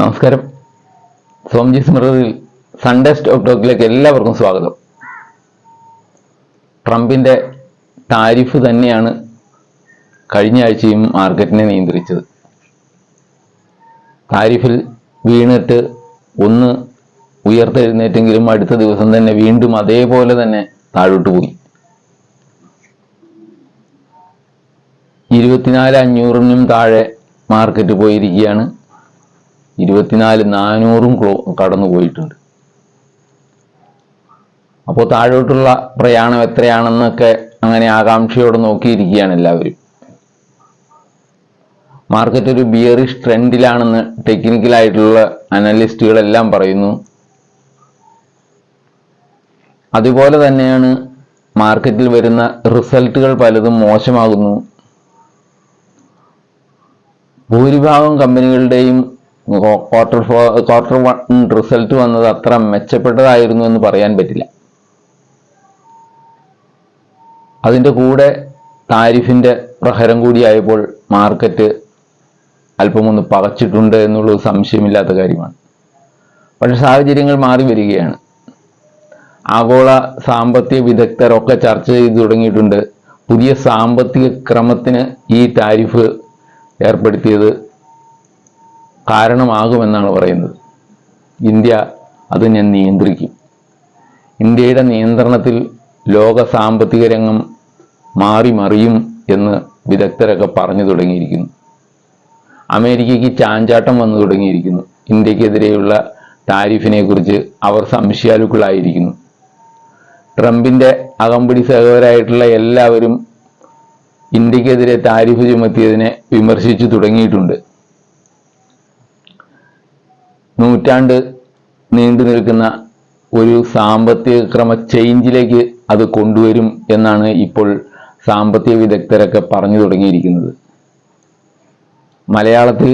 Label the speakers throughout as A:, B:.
A: നമസ്കാരം. സ്വാമിജി സ്മൃതിയിൽ Sunday stock ടോക്കിലേക്ക് എല്ലാവർക്കും സ്വാഗതം. ട്രംപിന്റെ താരിഫ് തന്നെയാണ് കഴിഞ്ഞ ആഴ്ചയും മാർക്കറ്റിനെ നിയന്ത്രിച്ചത്. താരിഫിൽ വീണിട്ട് ഒന്ന് ഉയർത്തെഴുന്നേറ്റെങ്കിലും അടുത്ത ദിവസം തന്നെ വീണ്ടും അതേപോലെ തന്നെ താഴോട്ട് പോയി. ഇരുപത്തിനാല് അഞ്ഞൂറിനും താഴെ മാർക്കറ്റ് പോയിരിക്കുകയാണ്. ഇരുപത്തിനാല് നാനൂറും ക്ലോ കടന്നു പോയിട്ടുണ്ട്. അപ്പോൾ താഴോട്ടുള്ള പ്രയാണം എത്രയാണെന്നൊക്കെ അങ്ങനെ ആകാംക്ഷയോടെ നോക്കിയിരിക്കുകയാണ് എല്ലാവരും. മാർക്കറ്റ് ഒരു ബിയറിഷ് ട്രെൻഡിലാണെന്ന് ടെക്നിക്കലായിട്ടുള്ള അനലിസ്റ്റുകളെല്ലാം പറയുന്നു. അതുപോലെ തന്നെയാണ് മാർക്കറ്റിൽ വരുന്ന റിസൾട്ടുകൾ പലതും മോശമാകുന്നു. ഭൂരിഭാഗം കമ്പനികളുടെയും quarter four quarter one result വന്നത് അത്ര മെച്ചപ്പെട്ടതായിരുന്നു എന്ന് പറയാൻ പറ്റില്ല. അതിന്റെ കൂടെ താരിഫിന്റെ പ്രഹരം കൂടിയായപ്പോൾ മാർക്കറ്റ് അല്പമൊന്ന് പകച്ചിട്ടുണ്ട് എന്നുള്ളത് സംശയമില്ലാത്ത കാര്യമാണ്. പക്ഷെ സാഹചര്യങ്ങൾ മാറി വരികയാണ്. ആഗോള സാമ്പത്തിക വിദഗ്ധരൊക്കെ ചർച്ച ചെയ്തു തുടങ്ങിയിട്ടുണ്ട്. പുതിയ സാമ്പത്തിക ക്രമത്തിന് ഈ താരിഫ് ഏർപ്പെടുത്തിയത് കാരണമാകുമെന്നാണ് പറയുന്നത്. ഇന്ത്യ അത് ഞാൻ നിയന്ത്രിക്കും. ഇന്ത്യയുടെ നിയന്ത്രണത്തിൽ ലോക സാമ്പത്തിക രംഗം മാറി മറിയും എന്ന് വിദഗ്ധരൊക്കെ പറഞ്ഞു തുടങ്ങിയിരിക്കുന്നു. അമേരിക്കയ്ക്ക് ചാഞ്ചാട്ടം വന്നു തുടങ്ങിയിരിക്കുന്നു. ഇന്ത്യക്കെതിരെയുള്ള താരിഫിനെ കുറിച്ച് അവർ സംശയാലുക്കളായിരിക്കുന്നു. ട്രംപിന്റെ അകമ്പടി സഹോദരായിട്ടുള്ള എല്ലാവരും ഇന്ത്യക്കെതിരെ താരിഫ് ചുമത്തിയതിനെ വിമർശിച്ചു തുടങ്ങിയിട്ടുണ്ട്. നൂറ്റാണ്ട് നീണ്ടു നിൽക്കുന്ന ഒരു സാമ്പത്തിക ക്രമ ചേഞ്ചിലേക്ക് അത് കൊണ്ടുവരും എന്നാണ് ഇപ്പോൾ സാമ്പത്തിക വിദഗ്ധരൊക്കെ പറഞ്ഞു തുടങ്ങിയിരിക്കുന്നത്. മലയാളത്തിൽ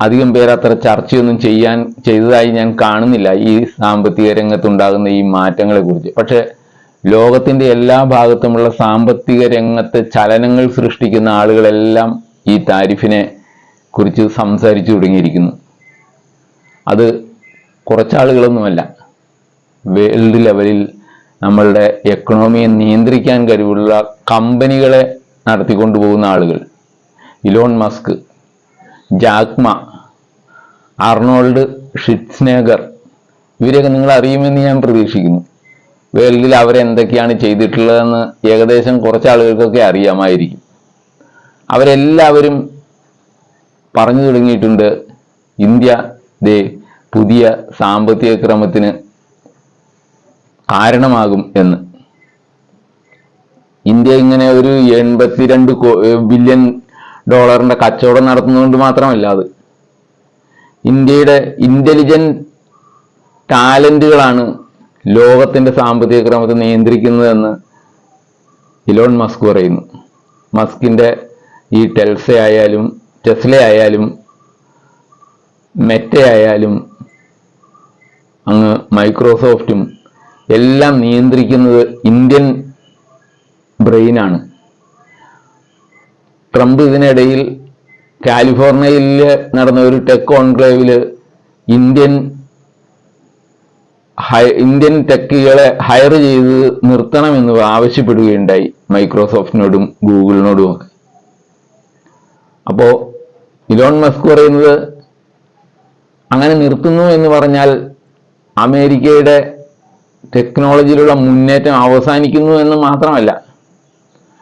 A: അധികം പേർ അത്ര ചർച്ചയൊന്നും ചെയ്യാൻ ചെയ്തതായി ഞാൻ കാണുന്നില്ല ഈ സാമ്പത്തിക രംഗത്തുണ്ടാകുന്ന ഈ മാറ്റങ്ങളെ കുറിച്ച്. പക്ഷെ ലോകത്തിന്റെ എല്ലാ ഭാഗത്തുമുള്ള സാമ്പത്തിക രംഗത്തെ ചലനങ്ങൾ സൃഷ്ടിക്കുന്ന ആളുകളെല്ലാം ഈ താരിഫിനെ കുറിച്ച് സംസാരിച്ചു തുടങ്ങിയിരിക്കുന്നു. അത് കുറച്ചാളുകളൊന്നുമല്ല. വേൾഡ് ലെവലിൽ നമ്മളുടെ എക്കണോമിയെ നിയന്ത്രിക്കാൻ കഴിവുള്ള കമ്പനികളെ നടത്തിക്കൊണ്ടുപോകുന്ന ആളുകൾ. Elon Musk Jack Ma Arnold Schwarzenegger ഇവരെയൊക്കെ നിങ്ങൾ അറിയുമെന്ന് ഞാൻ പ്രതീക്ഷിക്കുന്നു. വേൾഡിൽ അവരെന്തൊക്കെയാണ് ചെയ്തിട്ടുള്ളതെന്ന് ഏകദേശം കുറച്ച് ആളുകൾക്കൊക്കെ അറിയാമായിരിക്കും. അവരെല്ലാവരും പറഞ്ഞു തുടങ്ങിയിട്ടുണ്ട് ഇന്ത്യ ദേ പുതിയ സാമ്പത്തിക ക്രമത്തിന് കാരണമാകും എന്ന്. ഇന്ത്യ ഇങ്ങനെ ഒരു എൺപത്തിരണ്ട് ബില്യൺ ഡോളറിന്റെ കച്ചവടം നടത്തുന്നതുകൊണ്ട് മാത്രമല്ല അത്. ഇന്ത്യയുടെ ഇന്റലിജന്റ് ടാലന്റുകളാണ് ലോകത്തിന്റെ സാമ്പത്തിക ക്രമത്തെ നിയന്ത്രിക്കുന്നതെന്ന് ഇലോൺ മസ്ക് പറയുന്നു. മസ്കിന്റെ ഈ ടെൽസ ആയാലും ടെസ്ല ആയാലും മെറ്റ ആയാലും അങ്ങ് മൈക്രോസോഫ്റ്റും എല്ലാം നിയന്ത്രിക്കുന്നത് ഇന്ത്യൻ ബ്രെയിനാണ്. ട്രംപ് ഇതിനിടയിൽ കാലിഫോർണിയയിൽ നടന്ന ഒരു ടെക് കോൺക്ലേവിൽ ഇന്ത്യൻ ഹൈ ഇന്ത്യൻ ടെക്കുകളെ ഹയർ ചെയ്ത് നിർത്തണമെന്ന് ആവശ്യപ്പെടുകയുണ്ടായി മൈക്രോസോഫ്റ്റിനോടും ഗൂഗിളിനോടും ഒക്കെ. അപ്പോൾ ഇലോൺ മസ്ക് പറയുന്നത് അങ്ങനെ നിർത്തുന്നു എന്ന് പറഞ്ഞാൽ അമേരിക്കയുടെ ടെക്നോളജിയിലുള്ള മുന്നേറ്റം അവസാനിക്കുന്നു എന്ന് മാത്രമല്ല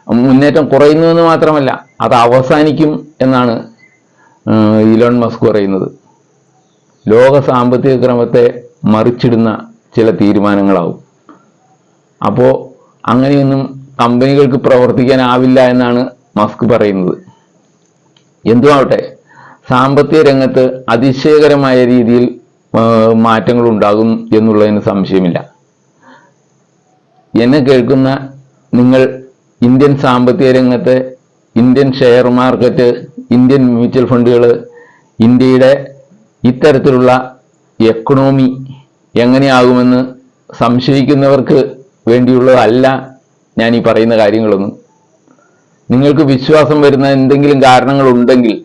A: മുന്നേറ്റം കുറയുന്നു എന്ന് മാത്രമല്ല അത് അവസാനിക്കും എന്നാണ് ഇലോൺ മസ്ക് പറയുന്നത്. ലോക സാമ്പത്തിക ക്രമത്തെ മറിച്ചിടുന്ന ചില തീരുമാനങ്ങളാവും. അപ്പോൾ അങ്ങനെയൊന്നും കമ്പനികൾക്ക് പ്രവർത്തിക്കാനാവില്ല എന്നാണ് മസ്ക് പറയുന്നത്. എന്തുമാവട്ടെ സാമ്പത്തിക രംഗത്ത് അതിശയകരമായ രീതിയിൽ മാറ്റങ്ങൾ ഉണ്ടാകും എന്നുള്ളതിന് സംശയമില്ല. എന്നെ കേൾക്കുന്ന നിങ്ങൾ ഇന്ത്യൻ സാമ്പത്തിക രംഗത്ത് Indian share market Indian mutual ഫണ്ടുകൾ ഇന്ത്യയുടെ ഇത്തരത്തിലുള്ള എക്കണോമി എങ്ങനെയാകുമെന്ന് സംശയിക്കുന്നവർക്ക് വേണ്ടിയുള്ളതല്ല ഞാൻ ഈ പറയുന്ന കാര്യങ്ങളൊന്നും. നിങ്ങൾക്ക് വിശ്വാസം വരുന്ന എന്തെങ്കിലും കാരണങ്ങളുണ്ടെങ്കിൽ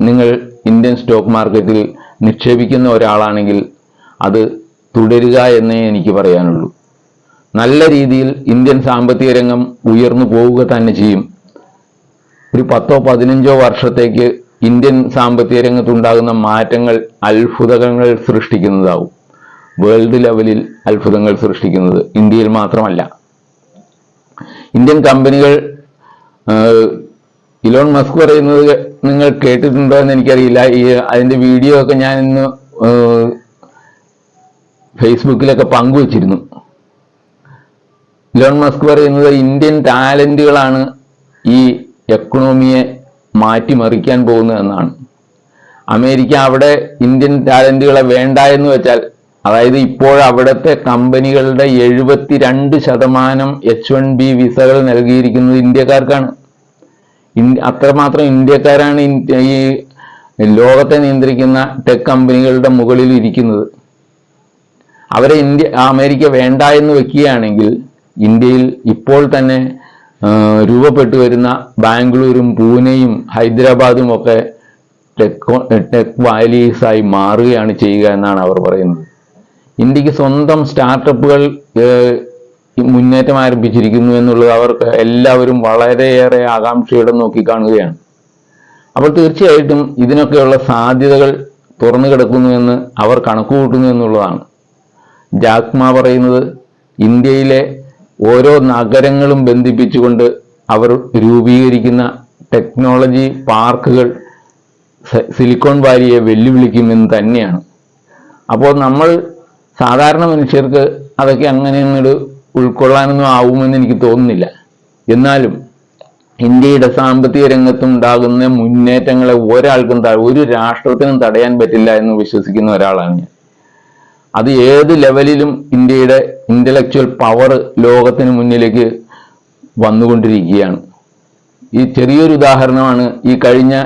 A: നിങ്ങൾ ഇന്ത്യൻ സ്റ്റോക്ക് മാർക്കറ്റിൽ നിക്ഷേപിക്കുന്ന ഒരാളാണെങ്കിൽ അത് തുടരുക എന്നേ എനിക്ക് പറയാനുള്ളൂ. നല്ല രീതിയിൽ ഇന്ത്യൻ സാമ്പത്തിക രംഗം ഉയർന്നു പോവുക തന്നെ ചെയ്യും. ഒരു പത്തോ പതിനഞ്ചോ വർഷത്തേക്ക് ഇന്ത്യൻ സാമ്പത്തിക രംഗത്തുണ്ടാകുന്ന മാറ്റങ്ങൾ അത്ഭുതങ്ങൾ സൃഷ്ടിക്കുന്നതാവും. വേൾഡ് ലെവലിൽ അത്ഭുതങ്ങൾ സൃഷ്ടിക്കുന്നത് ഇന്ത്യയിൽ മാത്രമല്ല. ഇന്ത്യൻ കമ്പനികൾ ഇലോൺ മസ്ക് പറയുന്നത് നിങ്ങൾ കേട്ടിട്ടുണ്ടോ എന്ന് എനിക്കറിയില്ല. ഈ അതിന്റെ വീഡിയോ ഒക്കെ ഞാൻ ഇന്ന് ഫേസ്ബുക്കിലൊക്കെ പങ്കുവച്ചിരുന്നു. ഇലോൺ മസ്ക് പറയുന്നത് ഇന്ത്യൻ ടാലന്റുകളാണ് ഈ എക്കണോമിയെ മാറ്റിമറിക്കാൻ പോകുന്നതെന്നാണ് അമേരിക്ക അവിടെ ഇന്ത്യൻ ടാലന്റുകളെ വേണ്ട എന്ന് വെച്ചാൽ അതായത് ഇപ്പോൾ അവിടുത്തെ കമ്പനികളുടെ എഴുപത്തിരണ്ട് ശതമാനം എച്ച് വൺ ബി വിസകൾ നൽകിയിരിക്കുന്നത് ഇന്ത്യക്കാർക്കാണ്. ഇന്ത്യ അത്രമാത്രം ഇന്ത്യക്കാരാണ് ഈ ലോകത്തെ നിയന്ത്രിക്കുന്ന ടെക് കമ്പനികളുടെ മുകളിൽ ഇരിക്കുന്നത്. അവരെ ഇന്ത്യ അമേരിക്ക വേണ്ട എന്ന് വെക്കുകയാണെങ്കിൽ ഇന്ത്യയിൽ ഇപ്പോൾ തന്നെ രൂപപ്പെട്ടു വരുന്ന ബാംഗ്ലൂരും പൂനെയും ഹൈദരാബാദും ഒക്കെ ടെക് ടെക് വാലീസായി മാറുകയാണ് ചെയ്യുക എന്നാണ് അവർ പറയുന്നത്. ഇന്ത്യയ്ക്ക് സ്വന്തം സ്റ്റാർട്ടപ്പുകൾ മുന്നേറ്റം ആരംഭിച്ചിരിക്കുന്നു എന്നുള്ളത് അവർ എല്ലാവരും വളരെയേറെ ആകാംക്ഷയോടെ നോക്കിക്കാണുകയാണ്. അപ്പോൾ തീർച്ചയായിട്ടും ഇതിനൊക്കെയുള്ള സാധ്യതകൾ തുറന്നു കിടക്കുന്നു എന്ന് അവർ കണക്കുകൂട്ടുന്നു എന്നുള്ളതാണ്. ജാക്മ പറയുന്നത് ഇന്ത്യയിലെ ഓരോ നഗരങ്ങളും ബന്ധിപ്പിച്ചുകൊണ്ട് അവർ രൂപീകരിക്കുന്ന ടെക്നോളജി പാർക്കുകൾ സിലിക്കോൺ വാലിയെ വെല്ലുവിളിക്കുമെന്ന് തന്നെയാണ്. അപ്പോൾ നമ്മൾ സാധാരണ മനുഷ്യർക്ക് അതൊക്കെ അങ്ങനെ അങ്ങോട്ട് ഉൾക്കൊള്ളാനൊന്നും ആവുമെന്ന് എനിക്ക് തോന്നുന്നില്ല. എന്നാലും ഇന്ത്യയുടെ സാമ്പത്തിക രംഗത്തുണ്ടാകുന്ന മുന്നേറ്റങ്ങളെ ഒരാൾക്കും ഒരു രാഷ്ട്രത്തിനും തടയാൻ പറ്റില്ല എന്ന് വിശ്വസിക്കുന്ന ഒരാളാണ് ഞാൻ. അത് ഏത് ലെവലിലും ഇന്ത്യയുടെ ഇന്റലക്ച്വൽ പവർ ലോകത്തിന് മുന്നിലേക്ക് വന്നുകൊണ്ടിരിക്കുകയാണ്. ഈ ചെറിയൊരു ഉദാഹരണമാണ് ഈ കഴിഞ്ഞ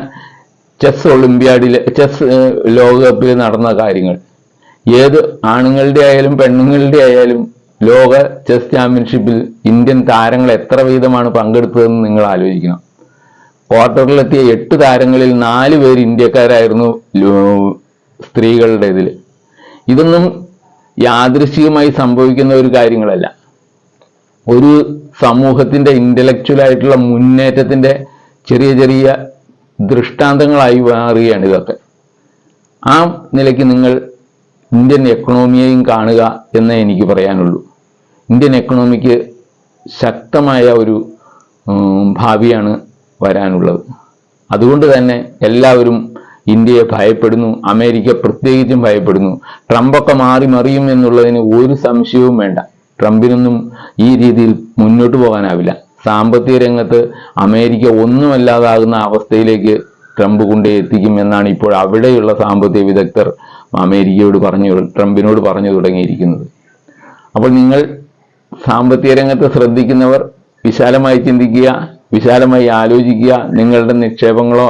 A: ചെസ് ഒളിമ്പ്യാഡിലെ ചെസ് ലോകകപ്പിൽ നടന്ന കാര്യങ്ങൾ. ഏത് ആണുങ്ങളുടെ ആയാലും പെണ്ണുങ്ങളുടെ ആയാലും ലോക ചെസ് ചാമ്പ്യൻഷിപ്പിൽ ഇന്ത്യൻ താരങ്ങൾ എത്ര വീതമാണ് പങ്കെടുത്തതെന്ന് നിങ്ങൾ ആലോചിക്കണം. ക്വാർട്ടറിലെത്തിയ എട്ട് താരങ്ങളിൽ നാല് പേര് ഇന്ത്യക്കാരായിരുന്നു സ്ത്രീകളുടെ ഇതിൽ ഇതൊന്നും യാദൃശികമായി സംഭവിക്കുന്ന ഒരു കാര്യങ്ങളല്ല. ഒരു സമൂഹത്തിന്റെ ഇന്റലക്ച്വലായിട്ടുള്ള ആയിട്ടുള്ള മുന്നേറ്റത്തിന്റെ ചെറിയ ചെറിയ ദൃഷ്ടാന്തങ്ങളായി മാറുകയാണ് ഇതൊക്കെ. ആ നിലയ്ക്ക് നിങ്ങൾ ഇന്ത്യൻ എക്കണോമിയെയും കാണുക എന്നേ എനിക്ക് പറയാനുള്ളൂ. ഇന്ത്യൻ എക്കണോമിക്ക് ശക്തമായ ഒരു ഭാവിയാണ് വരാനുള്ളത്. അതുകൊണ്ട് തന്നെ എല്ലാവരും ഇന്ത്യയെ ഭയപ്പെടുന്നു അമേരിക്ക പ്രത്യേകിച്ചും ഭയപ്പെടുന്നു. ട്രംപൊക്കെ മാറി മറിയും എന്നുള്ളതിന് ഒരു സംശയവും വേണ്ട. ട്രംപിനൊന്നും ഈ രീതിയിൽ മുന്നോട്ട് പോകാനാവില്ല. സാമ്പത്തിക രംഗത്ത് അമേരിക്ക ഒന്നുമല്ലാതാകുന്ന അവസ്ഥയിലേക്ക് ട്രംപ് കൊണ്ടേ എത്തിക്കും എന്നാണ് ഇപ്പോൾ അവിടെയുള്ള സാമ്പത്തിക വിദഗ്ധർ അമേരിക്കയോട് പറഞ്ഞു ട്രംപിനോട് പറഞ്ഞു തുടങ്ങിയിരിക്കുന്നത്. അപ്പോൾ നിങ്ങൾ സാമ്പത്തിക രംഗത്ത് ശ്രദ്ധിക്കുന്നവർ വിശാലമായി ചിന്തിക്കുക വിശാലമായി ആലോചിക്കുക. നിങ്ങളുടെ നിക്ഷേപങ്ങളോ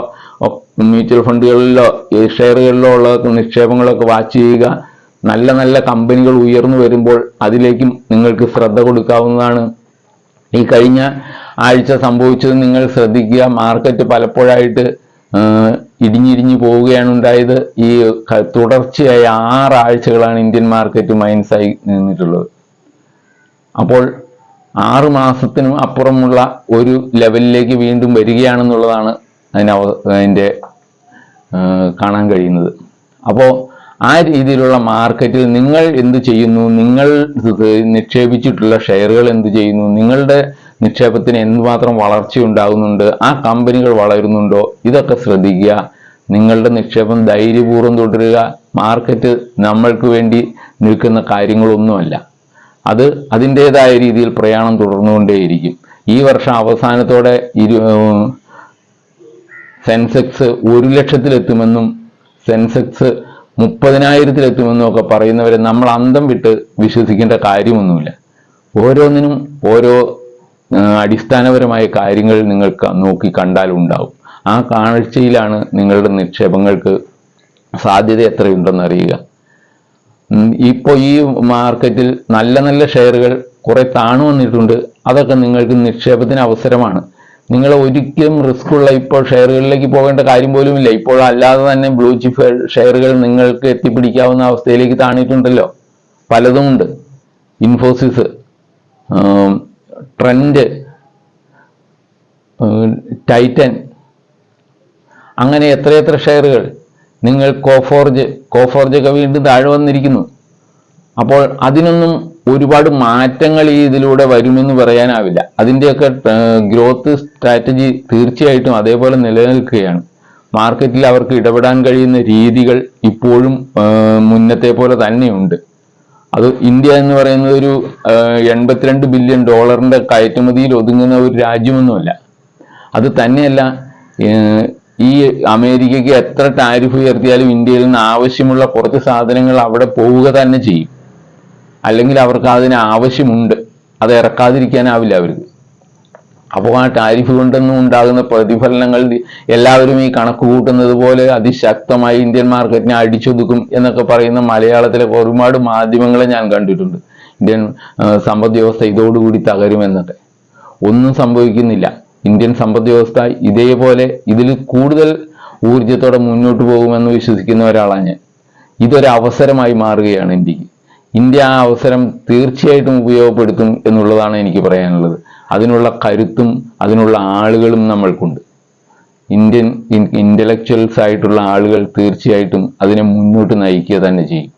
A: മ്യൂച്വൽ ഫണ്ടുകളിലോ ഷെയറുകളിലോ ഉള്ള നിക്ഷേപങ്ങളൊക്കെ വാച്ച് ചെയ്യുക. നല്ല നല്ല കമ്പനികൾ ഉയർന്നു വരുമ്പോൾ അതിലേക്കും നിങ്ങൾക്ക് ശ്രദ്ധ കൊടുക്കാവുന്നതാണ്. ഈ കഴിഞ്ഞ ആഴ്ച സംഭവിച്ചത് നിങ്ങൾ ശ്രദ്ധിക്കുക. മാർക്കറ്റ് പലപ്പോഴായിട്ട് ഇടിഞ്ഞിരിഞ്ഞു പോവുകയാണ് ഉണ്ടായത്. ഈ തുടർച്ചയായ ആറാഴ്ചകളാണ് ഇന്ത്യൻ മാർക്കറ്റ് മൈനസായി നിന്നിട്ടുള്ളത്. അപ്പോൾ ആറ് മാസത്തിനും അപ്പുറമുള്ള ഒരു ലെവലിലേക്ക് വീണ്ടും വരികയാണെന്നുള്ളതാണ് അതിന് അതിന്റെ കാണാൻ കഴിയുന്നത്. അപ്പോൾ ആ രീതിയിലുള്ള മാർക്കറ്റിൽ നിങ്ങൾ എന്ത് ചെയ്യുന്നു? നിങ്ങൾ നിക്ഷേപിച്ചിട്ടുള്ള ഷെയറുകൾ എന്ത് ചെയ്യുന്നു? നിങ്ങളുടെ നിക്ഷേപത്തിന് എന്തുമാത്രം വളർച്ച ഉണ്ടാകുന്നുണ്ട്? ആ കമ്പനികൾ വളരുന്നുണ്ടോ? ഇതൊക്കെ ശ്രദ്ധിക്കുക. നിങ്ങളുടെ നിക്ഷേപം ധൈര്യപൂർവം തുടരുക. മാർക്കറ്റ് നമ്മൾക്ക് വേണ്ടി നിൽക്കുന്ന കാര്യങ്ങളൊന്നുമല്ല. അത് അതിന്റെതായ രീതിയിൽ പ്രയാണം തുടർന്നുകൊണ്ടേയിരിക്കും. ഈ വർഷം അവസാനത്തോടെ ഇരു സെൻസെക്സ് ഒരു ലക്ഷത്തിലെത്തുമെന്നും സെൻസെക്സ് മുപ്പതിനായിരത്തിലെത്തുമെന്നും ഒക്കെ പറയുന്നവരെ നമ്മൾ അന്തം വിട്ട് വിശ്വസിക്കേണ്ട കാര്യമൊന്നുമില്ല. ഓരോന്നിനും ഓരോ അടിസ്ഥാനപരമായ കാര്യങ്ങൾ നിങ്ങൾക്ക് നോക്കി കണ്ടാൽ ഉണ്ടാവും. ആ കാഴ്ചയിലാണ് നിങ്ങളുടെ നിക്ഷേപങ്ങൾക്ക് സാധ്യത എത്രയുണ്ടെന്ന് അറിയുക ഉം, ഇപ്പൊ ഈ മാർക്കറ്റിൽ നല്ല നല്ല ഷെയറുകൾ കുറെ താണു വന്നിട്ടുണ്ട് അതൊക്കെ നിങ്ങൾക്ക് നിക്ഷേപത്തിന് അവസരമാണ്. നിങ്ങൾ ഒരിക്കലും റിസ്ക് ഉള്ള ഇപ്പോൾ ഷെയറുകളിലേക്ക് പോകേണ്ട കാര്യം പോലും ഇല്ല ഇപ്പോൾ അല്ലാതെ തന്നെ ബ്ലൂ ചിപ്പ് ഷെയറുകൾ നിങ്ങൾക്ക് എത്തിപ്പിടിക്കാവുന്ന അവസ്ഥയിലേക്ക് താണിട്ടുണ്ടല്ലോ. പലതുമുണ്ട് ഇൻഫോസിസ് ട്രെൻഡ് ടൈറ്റൻ അങ്ങനെ എത്രയെത്ര ഷെയറുകൾ നിങ്ങൾ കോഫോർജ് കോഫോർജ് ഒക്കെ വീണ്ടും താഴെ വന്നിരിക്കുന്നു. അപ്പോൾ അതിനൊന്നും ഒരുപാട് മാറ്റങ്ങൾ ഈ ഇതിലൂടെ വരുമെന്ന് പറയാനാവില്ല. അതിന്റെയൊക്കെ ഗ്രോത്ത് സ്ട്രാറ്റജി തീർച്ചയായിട്ടും അതേപോലെ നിലനിൽക്കുകയാണ്. മാർക്കറ്റിൽ അവർക്ക് ഇടപെടാൻ കഴിയുന്ന രീതികൾ ഇപ്പോഴും മുന്നത്തെ പോലെ തന്നെയുണ്ട്. അത് ഇന്ത്യ എന്ന് പറയുന്നത് ഒരു എൺപത്തിരണ്ട് ബില്യൺ ഡോളറിന്റെ കയറ്റുമതിയിൽ ഒതുങ്ങുന്ന ഒരു രാജ്യമൊന്നുമല്ല. അത് തന്നെയല്ല ഈ അമേരിക്കയ്ക്ക് എത്ര ടാരിഫ് ഉയർത്തിയാലും ഇന്ത്യയിൽ നിന്ന് ആവശ്യമുള്ള കുറച്ച് സാധനങ്ങൾ അവിടെ പോവുക തന്നെ ചെയ്യും. അല്ലെങ്കിൽ അവർക്ക് അതിന് ആവശ്യമുണ്ട്. അത് ഇറക്കാതിരിക്കാനാവില്ല അവർക്ക്. അപ്പോൾ ആ ടാരിഫ് കൊണ്ടൊന്നും ഉണ്ടാകുന്ന പ്രതിഫലനങ്ങൾ എല്ലാവരും ഈ കണക്ക് കൂട്ടുന്നത് പോലെ അതിശക്തമായി ഇന്ത്യൻ മാർക്കറ്റിനെ അടിച്ചൊതുക്കും എന്നൊക്കെ പറയുന്ന മലയാളത്തിലെ ഒരുപാട് മാധ്യമങ്ങളെ ഞാൻ കണ്ടിട്ടുണ്ട്. ഇന്ത്യൻ സമ്പദ് വ്യവസ്ഥ ഇതോടുകൂടി തകരുമെന്നൊക്കെ. ഒന്നും സംഭവിക്കുന്നില്ല. ഇന്ത്യൻ സമ്പദ് വ്യവസ്ഥ ഇതേപോലെ ഇതിൽ കൂടുതൽ ഊർജത്തോടെ മുന്നോട്ട് പോകുമെന്ന് വിശ്വസിക്കുന്ന ഒരാളാണ് ഞാൻ. ഇതൊരു അവസരമായി മാറുകയാണ് ഇന്ത്യയ്ക്ക്. ഇന്ത്യ ആ അവസരം തീർച്ചയായിട്ടും ഉപയോഗപ്പെടുത്തും എന്നുള്ളതാണ് എനിക്ക് പറയാനുള്ളത്. അതിനുള്ള കരുത്തും അതിനുള്ള ആളുകളും നമ്മൾക്കുണ്ട്. ഇന്ത്യൻ ഇന്റലക്ച്വൽസ് ആയിട്ടുള്ള ആളുകൾ തീർച്ചയായിട്ടും അതിനെ മുന്നോട്ട് നയിക്കുക തന്നെ ചെയ്യും.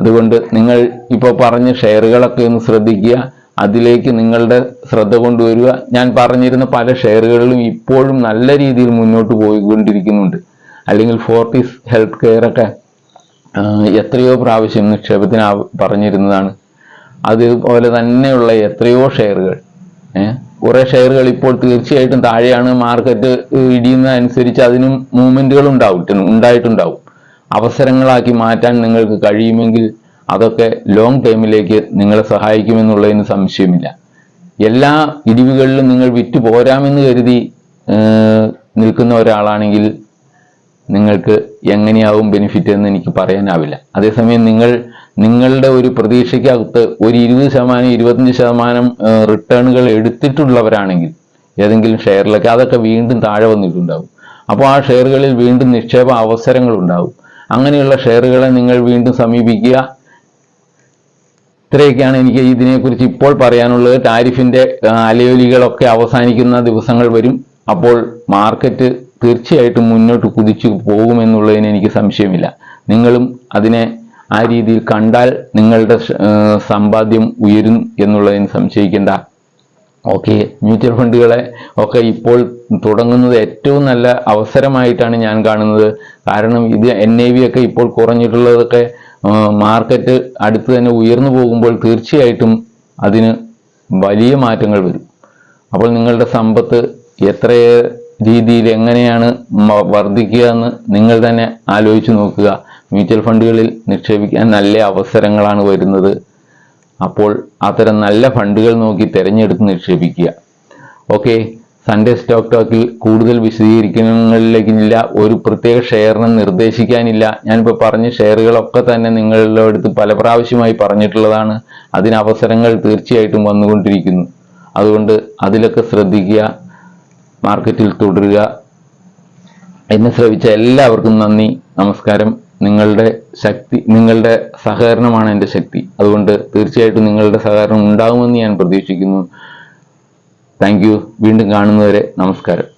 A: അതുകൊണ്ട് നിങ്ങൾ ഇപ്പോൾ പറഞ്ഞ ഷെയറുകളൊക്കെ ഒന്ന് ശ്രദ്ധിക്കുക. അതിലേക്ക് നിങ്ങളുടെ ശ്രദ്ധ കൊണ്ടുവരിക. ഞാൻ പറഞ്ഞിരുന്ന പല ഷെയറുകളിലും ഇപ്പോഴും നല്ല രീതിയിൽ മുന്നോട്ട് പോയിക്കൊണ്ടിരിക്കുന്നുണ്ട്. അല്ലെങ്കിൽ ഫോർട്ടീസ് ഹെൽത്ത് കെയർ ഒക്കെ എത്രയോ പ്രാവശ്യം നിക്ഷേപത്തിന് പറഞ്ഞിരുന്നതാണ്. അതുപോലെ തന്നെയുള്ള എത്രയോ ഷെയറുകൾ കുറേ ഷെയറുകൾ ഇപ്പോൾ തീർച്ചയായിട്ടും താഴെയാണ് മാർക്കറ്റ് ഇടിയുന്നതനുസരിച്ച് അതിനും മൂവ്മെന്റുകൾ ഉണ്ടാവും ഉണ്ടായിട്ടുണ്ടാവും. അവസരങ്ങളാക്കി മാറ്റാൻ നിങ്ങൾക്ക് കഴിയുമെങ്കിൽ അതൊക്കെ ലോങ് ടൈമിലേക്ക് നിങ്ങളെ സഹായിക്കുമെന്നുള്ളതിന് സംശയമില്ല. എല്ലാ ഇടിവുകളിലും നിങ്ങൾ വിറ്റ് പോരാമെന്ന് കരുതി നിൽക്കുന്ന ഒരാളാണെങ്കിൽ നിങ്ങൾക്ക് എങ്ങനെയാവും ബെനിഫിറ്റ് എന്ന് എനിക്ക് പറയാനാവില്ല. അതേസമയം നിങ്ങൾ നിങ്ങളുടെ ഒരു പ്രതീക്ഷയ്ക്കകത്ത് ഒരു ഇരുപത് ശതമാനം ഇരുപത്തഞ്ച് ശതമാനം റിട്ടേണുകൾ എടുത്തിട്ടുള്ളവരാണെങ്കിൽ ഏതെങ്കിലും ഷെയറിലൊക്കെ അതൊക്കെ വീണ്ടും താഴെ വന്നിട്ടുണ്ടാവും. അപ്പോൾ ആ ഷെയറുകളിൽ വീണ്ടും നിക്ഷേപ അവസരങ്ങൾ ഉണ്ടാവും അങ്ങനെയുള്ള ഷെയറുകളെ നിങ്ങൾ വീണ്ടും സമീപിക്കുക. ഇത്രയൊക്കെയാണ് എനിക്ക് ഇതിനെക്കുറിച്ച് ഇപ്പോൾ പറയാനുള്ളത്. ടാരിഫിന്റെ ആ, അലയൊലികളൊക്കെ അവസാനിക്കുന്ന ദിവസങ്ങൾ വരും. അപ്പോൾ മാർക്കറ്റ് തീർച്ചയായിട്ടും മുന്നോട്ട് കുതിച്ചു പോകുമെന്നുള്ളതിന് എനിക്ക് സംശയമില്ല. നിങ്ങളും അതിനെ ആ രീതിയിൽ കണ്ടാൽ നിങ്ങളുടെ സമ്പാദ്യം ഉയരും എന്നുള്ളതിന് സംശയിക്കേണ്ട. ഓക്കെ മ്യൂച്വൽ ഫണ്ടുകളെ ഒക്കെ ഇപ്പോൾ തുടങ്ങുന്നത് ഏറ്റവും നല്ല അവസരമായിട്ടാണ് ഞാൻ കാണുന്നത്. കാരണം ഇത് എൻ ഐ വി ഒക്കെ ഇപ്പോൾ കുറഞ്ഞിട്ടുള്ളതൊക്കെ മാർക്കറ്റ് അടുത്ത് തന്നെ ഉയർന്നു പോകുമ്പോൾ തീർച്ചയായിട്ടും അതിന് വലിയ മാറ്റങ്ങൾ വരും. അപ്പോൾ നിങ്ങളുടെ സമ്പത്ത് എത്ര രീതിയിൽ എങ്ങനെയാണ് വർദ്ധിക്കുക എന്ന് നിങ്ങൾ തന്നെ ആലോചിച്ച് നോക്കുക. മ്യൂച്വൽ ഫണ്ടുകളിൽ നിക്ഷേപിക്കാൻ നല്ല അവസരങ്ങളാണ് വരുന്നത്. അപ്പോൾ അത്തരം നല്ല ഫണ്ടുകൾ നോക്കി തിരഞ്ഞെടുത്ത് നിക്ഷേപിക്കുക. ഓക്കെ. സൺഡേ സ്റ്റോക്ക് ടോക്കിൽ കൂടുതൽ വിശദീകരിക്കുന്നതിലേക്കില്ല ഒരു പ്രത്യേക ഷെയറിനെ നിർദ്ദേശിക്കാനില്ല. ഞാനിപ്പോൾ പറഞ്ഞ ഷെയറുകളൊക്കെ തന്നെ നിങ്ങളുടെ അടുത്ത് പല പ്രാവശ്യമായി പറഞ്ഞിട്ടുള്ളതാണ്. അതിന് അവസരങ്ങൾ തീർച്ചയായിട്ടും വന്നുകൊണ്ടിരിക്കുന്നു. അതുകൊണ്ട് അതിലൊക്കെ ശ്രദ്ധിക്കുക മാർക്കറ്റിൽ തുടരുക. എന്നെ ശ്രവിച്ച എല്ലാവർക്കും നന്ദി നമസ്കാരം. നിങ്ങളുടെ ശക്തി നിങ്ങളുടെ സഹകരണമാണ് എന്റെ ശക്തി. അതുകൊണ്ട് തീർച്ചയായിട്ടും നിങ്ങളുടെ സഹകരണം ഉണ്ടാകുമെന്ന് ഞാൻ പ്രതീക്ഷിക്കുന്നു. താങ്ക് വീണ്ടും കാണുന്നവരെ നമസ്കാരം.